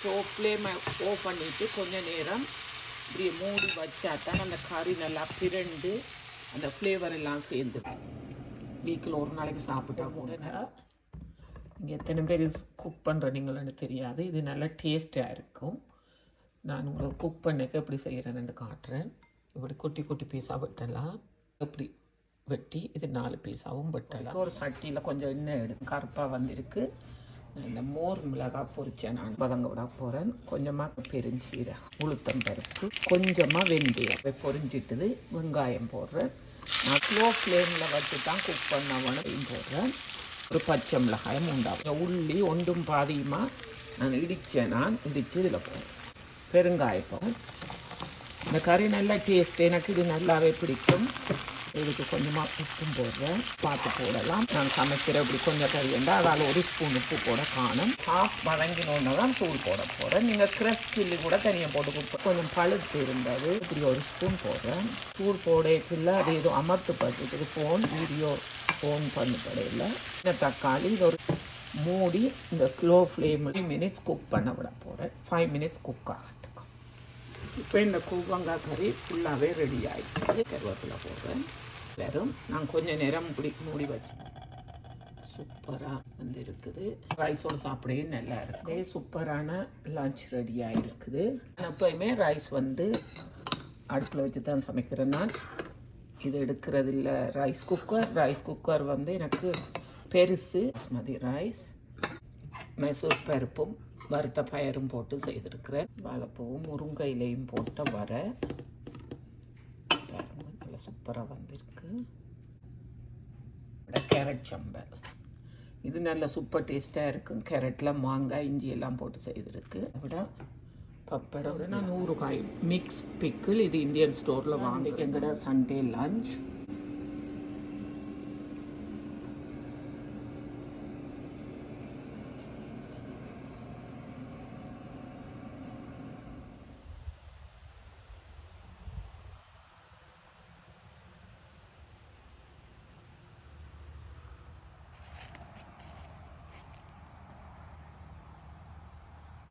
Stove ஃப்ளேமை off பண்ணிவிட்டு கொஞ்சம் நேரம் இப்படி மூடி வச்சா தான் அந்த கறி நல்லா பிறண்டு அந்த ஃப்ளேவர் எல்லாம் சேர்ந்து வீக்கில் ஒரு நாளைக்கு சாப்பிட்டா கூட இங்கே எத்தனை பேர் குக் பண்ணுறீங்களான்னு தெரியாது. இது நல்லா டேஸ்ட்டாக இருக்கும். நான் உங்களுக்கு குக் பண்ணக்க எப்படி செய்கிறேன்னு காட்டுறேன். இப்படி குட்டி குட்டி பீஸாக வெட்டலாம். எப்படி வெட்டி இது நாலு பீஸாகவும் வெட்டலாம். ஒரு சட்டியில் கொஞ்சம் எண்ணெய் எடுக்கும் கருப்பாக வந்திருக்கு. இந்த மோர் மிளகாய் பொரிச்சேன் நான். வதங்க விட போகிறேன் கொஞ்சமாக பெருஞ்சீரகம் உளுத்தம் பருப்பு கொஞ்சமாக வெந்தயம். அதை வெங்காயம் போடுறேன். நான் ஸ்லோ ஃப்ளேமில் வச்சு தான் குக் பண்ணவனும் போடுறேன். ஒரு பச்சை மிளகாயம் உண்டாகும். உள்ளி ஒன்றும் பாதியுமாக நான் இடித்தேன் நான் இடித்து இதில் போடுறேன். பெருங்காயப்பம் இந்த கறி நல்லா டேஸ்ட் எனக்கு இது நல்லாவே பிடிக்கும். இதுக்கு கொஞ்சமாக உப்பும் போடுறேன். பார்த்து போடலாம். நான் சமைக்கிற இப்படி கொஞ்சம் கறி இருந்தால் அதால் ஒரு ஸ்பூன் உப்பு போட காணும். ஹாஃப் வழங்கினோன்னு தான் தூள் போட போகிறேன் நீங்கள் க்ரஷ் சில்லி கூட தனியாக போட்டு கொடுப்போம் கொஞ்சம் பழுத்து இருந்தது. இப்படி ஒரு ஸ்பூன் போடுறேன். தூள் போடக்குள்ள அது ஏதோ அமர்த்து பட்டுக்கு ஃபோன் வீடியோ ஃபோன் பண்ணப்படையில் இந்த தக்காளி இது ஒரு மூடி இந்த ஸ்லோ ஃப்ளேமில் ஃபைவ் மினிட்ஸ் குக் பண்ண விட போகிறேன் ஃபைவ் மினிட்ஸ் குக் ஆகட்டும். இப்போ இந்த கூவங்காய் கறி ஃபுல்லாகவே ரெடி ஆகிடுச்சு கருவேப்பிலை போடுறேன். வெறும் நான் கொஞ்சம் நேரம் இப்படி மூடி வச்சு சூப்பராக வந்து இருக்குது ரைஸோடு சாப்பிடவே நல்லா இருக்கு. சூப்பரான லஞ்ச் ரெடியாக இருக்குது நான் எப்போயுமே ரைஸ் வந்து அடுப்பில் வச்சு தான் சமைக்கிறேன் நான். இது எடுக்கிறது இல்லை ரைஸ் குக்கர் ரைஸ் குக்கர் வந்து எனக்கு பெருசு பாஸ்மதி ரைஸ் மைசூர் பருப்பும் வறுத்த பயரும் போட்டு செய்திருக்கிறேன். வாழைப்பூவும் முருங்கையிலையும் போட்ட வர நல்லா சூப்பராக வந்திருக்கு. கேரட் சம்பல். இது நல்ல சூப்பர் டேஸ்ட்டாக இருக்கும். கேரட்டில் மாங்காய் இஞ்சி எல்லாம் போட்டு செய்திருக்கு. விட பப்படம் நான் நூறு காய் மிக்ஸ் பிக்கிள் இது இந்தியன் ஸ்டோரில் வாங்கிக்க எங்கட சண்டே லஞ்ச்